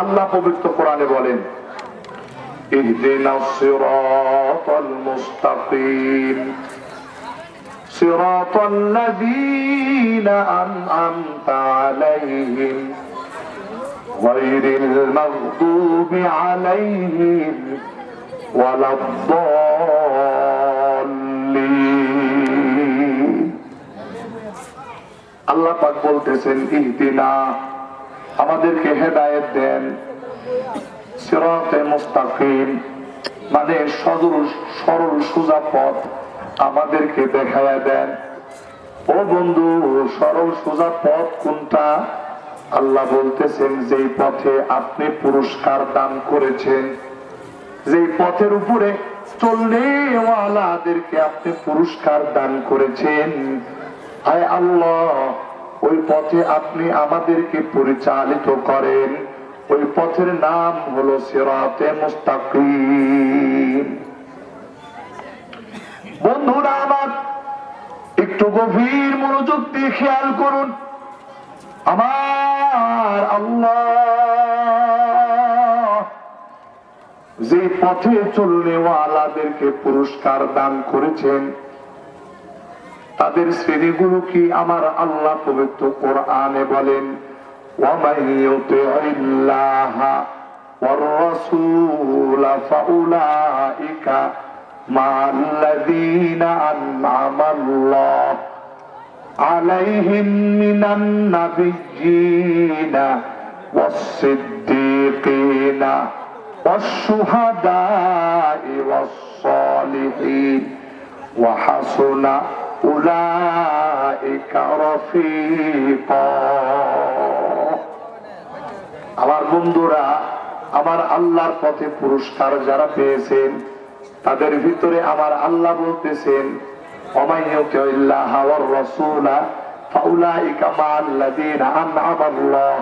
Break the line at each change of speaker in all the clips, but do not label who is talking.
আল্লাহ পবিত্র কোরআনে বলেন اهدنا الصراط المستقيم صراط الذين أنعمت عليهم غير المغضوب عليهم ولا الضالين আল্লাহ পাক বলতেছেন ইহদিনা আমাদেরকে হেদায়েত দেন। সিরাতে মুস্তাকিম মানে সদর, সরল সোজা পথ আমাদেরকে দেখায়া দেন। ও বন্ধু, সরল সোজা পথ কোনটা? আল্লাহ বলতেছেন, যেই পথে আপনি পুরস্কার দান করেছেন, যেই পথের উপরে চললে ওয়ালাদেরকে আপনি পুরস্কার দান করেছেন। হায় আল্লাহ! ওই পথে আপনি আমাদেরকে পরিচালিত করেন। ওই পথের নাম হলো সিরাতে মুস্তাকিম। বন্ধুরা আমার, একটু গভীর মনোযোগ দিয়ে খেয়াল করুন। আমার যে পথে চললে ওয়ালাদেরকে পুরস্কার দান করেছেন তাদের শ্রেণীগুলো কি আমার আল্লাহ পবিত্র কোরআনে বলেন ومن يطع الله والرسول فأولئك مع الذين أنعم الله عليهم من النبيين والصديقين والشهداء والصالحين وحسن أولئك رفيقا আমার বন্ধুরা আমার আল্লাহর পথে পুরস্কার যারা পেয়েছেন তাদের ভিতরে আমার আল্লাহ বলতেছেন অমাইয়ুতিল্লাহ ওয়ার রাসূলা ফাউলাইকা মাআল্লাযীনা আন'আমা আল্লাহ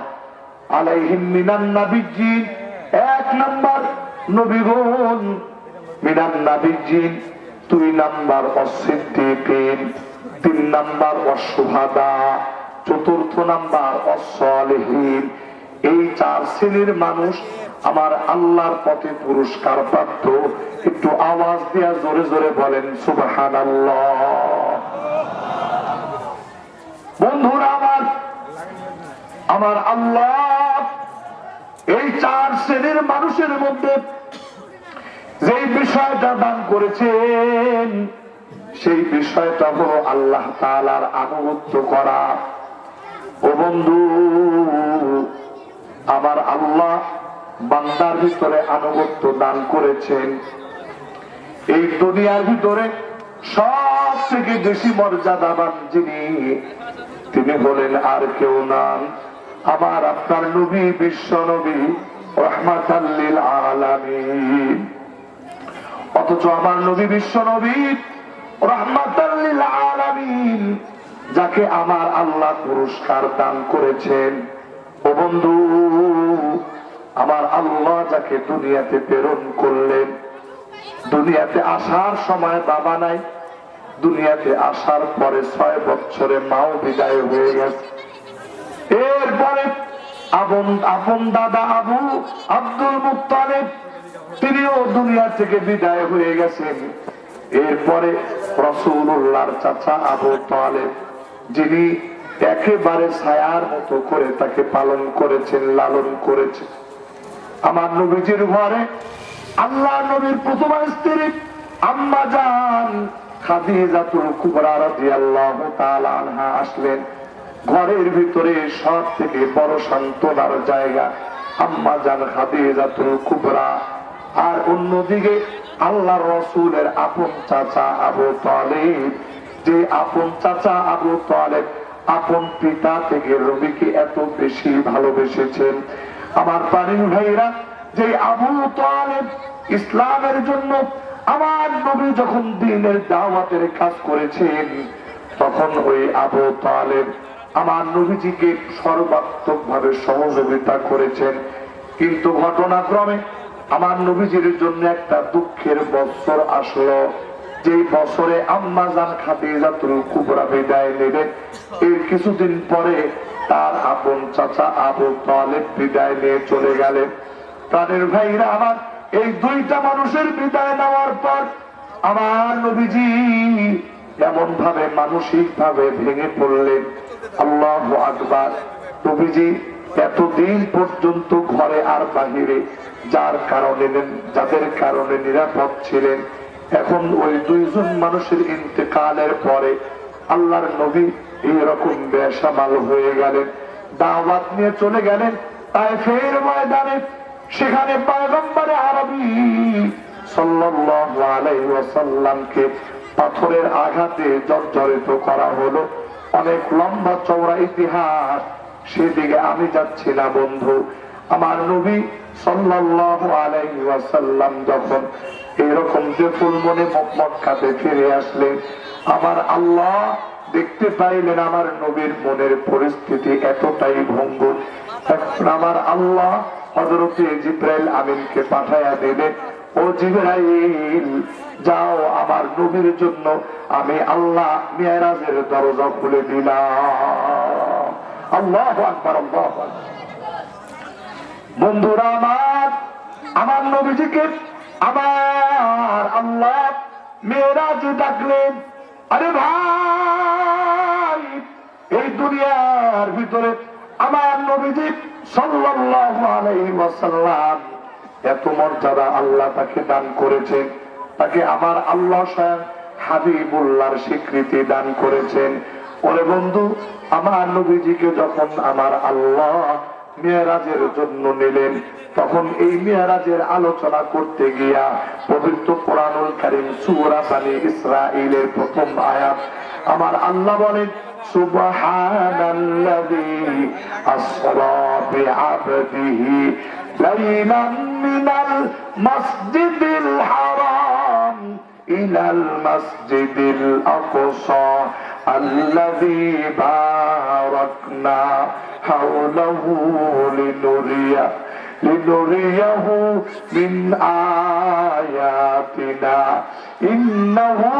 আলাইহিম মিনান নাবিয়্যিন এক নাম্বার নবীগণ মিনান নাবিয়্যিন দুই নাম্বার অসিদ্দিকিন, তিন নাম্বার অশুহাদা চতুর্থ নাম্বার অসলিহীন। এই চার শ্রেণির মানুষ আমার আল্লাহর পথে পুরস্কার প্রাপ্ত। একটু আওয়াজ দিয়া জোরে জোরে বলেন সুবাহান বন্ধুরা আমার আমার আল্লাহ এই চার শ্রেণির মানুষের মধ্যে যে বিষয়টা দান করেছেন, সেই বিষয়টা হলো আল্লাহ তালার আনুগত্য করা। ও বন্ধু, আমার আল্লাহ বান্দার ভিতরে আনুগত্য দান করেছেন। এই দুনিয়ার ভিতরে সব থেকে বেশি মর্যাদাবান যিনি, তিনি বলেন আর কেউ নাম আমার আপনার নবী, বিশ্ব নবী রহমাতাল্লিল আলামিন। অথচ আমার নবী বিশ্ব নবী আলামিন, যাকে আমার আল্লাহ পুরস্কার দান করেছেন। ও বন্ধু, আমার আল্লাহ যাকে দুনিয়াতে প্রেরণ করলেন, দুনিয়াতে আসার সময় বাবা নাই, দুনিয়াতে আসার পরে ছয় বছরে মাও বিদায় হয়ে গেছে। এরপরে আপন আপন দাদা আবু আব্দুল তিনিও দুনিয়া থেকে বিদায় হয়ে গেছেন। এরপরে রসুল্লাহর চাচা আবু তালেব, যিনি একেবারে ছায়ার মতো করে তাকে পালন করেছেন, লালন করেছেন। আমার নবীজির ঘরে আল্লাহ নবীর প্রথম স্ত্রী আম্মা যান খাদিজাতুল কুবরা রাদিয়াল্লাহু তাআলা আনহা আসলেন। ঘরের ভিতরে সব থেকে বড় সান্ত্বনার জায়গা আম্মা যান খাদিজাতুল কুবরা। আর অন্যদিকে আল্লাহ রসুলের আপন চাচা আবু তালেব। যে আপন চাচা আবু তালেব আপন পিতা থেকে রবিকে এত বেশি ভালোবেসেছেন। আমার পানির ভাইরা যে আবু তালেব ইসলামের জন্য আমার নবী যখন দিনের দাওয়াতের কাজ করেছেন, তখন ওই আবু তালেব আমার নবীজিকে সর্বাত্মক ভাবে সহযোগিতা করেছেন। কিন্তু ঘটনাক্রমে আমার নবীজির জন্য একটা দুঃখের বছর আসলো। যে বছরে আম্মাজান খাদিজাতুল কুবরা বিদায় নেবেন এর কিছুদিন পরে তার আপন চাচা আবু তালেব বিদায় নিয়ে চলে গেলেন। প্রাণের ভাইরা আমার এই দুইটা মানুষের বিদায় নেওয়ার পর আমার নবীজি এমন ভাবে মানসিক ভাবে ভেঙে পড়লেন। আল্লাহ আকবার। নবীজি, এতদিন পর্যন্ত ঘরে আর বাহিরে, যার কারণে যাদের কারণে নিরাপদ ছিলেন, এখন ওই দুইজন মানুষের ইন্তেকালের পরে আল্লাহর নবী এইরকম বেসামাল হয়ে গেলেন। দাওয়াত নিয়ে চলে গেলেন তাই ফের ময়দানে। সেখানে পয়গম্বরে আরবি সাল্লাল্লাহু আলাইহি ওয়াসাল্লামকে পাথরের আঘাতে জর্জরিত করা হলো। অনেক লম্বা চওড়া ইতিহাস। সেদিকে আমি যাচ্ছি না বন্ধু। আমার নবী ওয়াসাল্লাম যখন এরকম যে ফুলমনে মক্কাতে ফিরে আসলেন, আমার আল্লাহ দেখতে পাইলেন আমার নবীর মনের পরিস্থিতি এতটাই ভঙ্গুর। এখন আমার আল্লাহ হজরতে জিব্রাইল আমিনকে পাঠাইয়া দিলেন ও জিব্রাইল, যাও আমার নবীর জন্য আমি আল্লাহ মেয়েরাজের দরজা খুলে দিলাম। আল্লাহ আকবার, আল্লাহ বন্ধুরা আমার আমার নবীজিকে, আমার আল্লাহ মেয়েরাজ ডাকলেন, আরে ভাই, এই দুনিয়ার ভিতরে আমার নবীজি সাল্লাল্লাহু আলাইহি ওয়াসাল্লাম এত মর্যাদা আল্লাহ তাকে দান করেছেন তাকে আমার আল্লাহ স্বয়ং হাবিবুল্লাহর স্বীকৃতি দান করেছেন। ওরে বন্ধু, আমার নবীজিকে যখন আমার আল্লাহ মেয়ারাজের জন্য নিলেন, তখন এই মেয়ারাজের আলোচনা করতে গিয়া পবিত্র কোরআনুল কারিম সুরা বানি ইসরাইলের প্রথম আয়াত, আমার আল্লাহ বলেন বিআবদিহি سيلا من المسجد الحرام إلى المسجد الأقصى الذي باركنا حوله لنريه لنريه من آياتنا إنه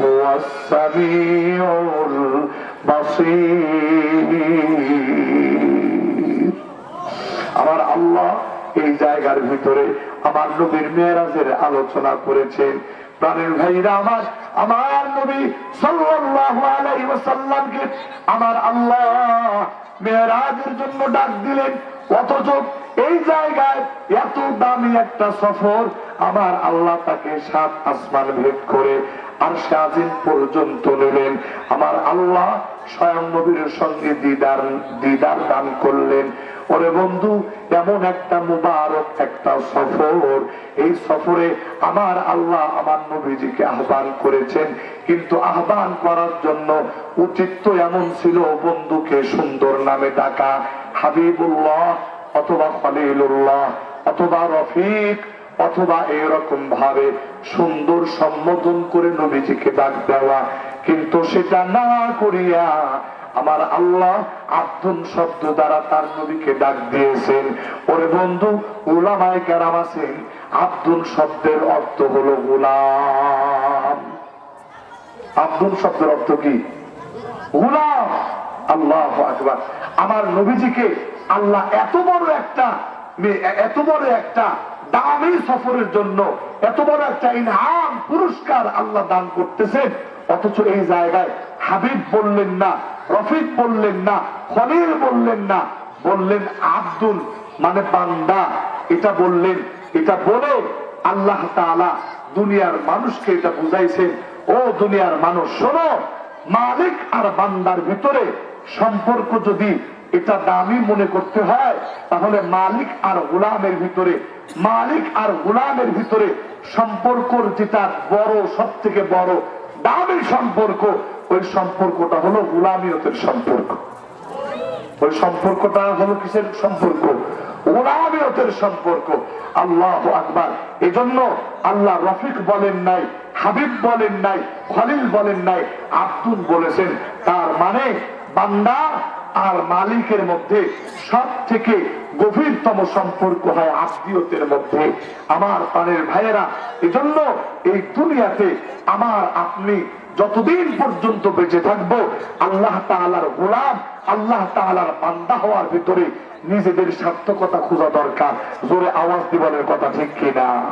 هو السميع البصير আমার আল্লাহ এই জায়গার ভিতরে আমার নবীর মেয়েরাজের আলোচনা করেছেন। প্রাণের ভাইরা আমার আমার নবী সাল্লাল্লাহু আলাইহি ওয়াসাল্লামকে আমার আল্লাহ মেয়েরাজের জন্য ডাক দিলেন। অথচ এই জায়গায় এত দামি একটা সফর আমার আল্লাহ তাকে সাত আসমান ভেদ করে আর সাজিন পর্যন্ত নিলেন। আমার আল্লাহ স্বয়ং নবীর সঙ্গে দিদার দিদার দান করলেন। ওরে বন্ধু, এমন একটা মুবারক, একটা সফর। এই সফরে আমার আল্লাহ আমার নবীজিকে আহ্বান করেছেন। কিন্তু আহ্বান করার জন্য উচিত তো এমন ছিল বন্ধুকে সুন্দর নামে ডাকা। হাবিবুল্লাহ অথবা খলিলুল্লাহ, অথবা রফিক, অথবা এরকম ভাবে সুন্দর সম্বোধন করে নবীজিকে ডাক দেওয়া। কিন্তু সেটা না করিয়া আমার আল্লাহ আব্দুল শব্দ দ্বারা তার নবীকে ডাক দিয়েছেন। ওরে বন্ধু, উলামায় কেরাম আছেন। আব্দুল শব্দের অর্থ হলো গুলাম। আব্দুল শব্দের অর্থ কি? গুলাম। আল্লাহ আকবার। আমার নবীজিকে আল্লাহ এত বড় একটা এত বড় একটা দামি সফরের জন্য এত বড় একটা ইনহাম পুরস্কার আল্লাহ দান করতেছেন অথচ এই জায়গায় হাবিব বললেন না, রফিক বললেন না, খলিল বললেন না, বললেন আব্দুল মানে বান্দা। এটা বললেন, এটা বলে আল্লাহ তাআলা দুনিয়ার মানুষকে এটা বুঝাইছেন। ও দুনিয়ার মানুষ, শোনো, মালিক আর বান্দার ভিতরে সম্পর্ক যদি এটা দামি মনে করতে হয়। তাহলে মালিক আর গোলামের ভিতরে, মালিক আর গোলামের ভিতরে সম্পর্কর যেটা বড় সব থেকে বড় দামি সম্পর্ক, ওই সম্পর্কটা হলো গোলামিয়তের সম্পর্ক। ওই সম্পর্কটা হলো কিসের সম্পর্ক? ওলামিয়তের সম্পর্ক। আল্লাহ আকবার। এজন্য আল্লাহ রফিক বলেন নাই, হাবিব বলেন নাই, খলিল বলেন নাই, আব্দুল বলেছেন। তার মানে বান্দা আর মালিকের মধ্যে সব থেকে গভীরতম সম্পর্ক হয় আত্মীয়তের মধ্যে। আমার প্রাণের ভাইয়েরা, এজন্য এই দুনিয়াতে আমার আপনি যতদিন পর্যন্ত বেঁচে থাকব, আল্লাহ তাআলার গোলাম, আল্লাহ তাআলার বান্দা হওয়ার ভিতরে নিজেদের সার্থকতা খোঁজা দরকার। জোরে আওয়াজ দিবনের কথা ঠিক কিনা?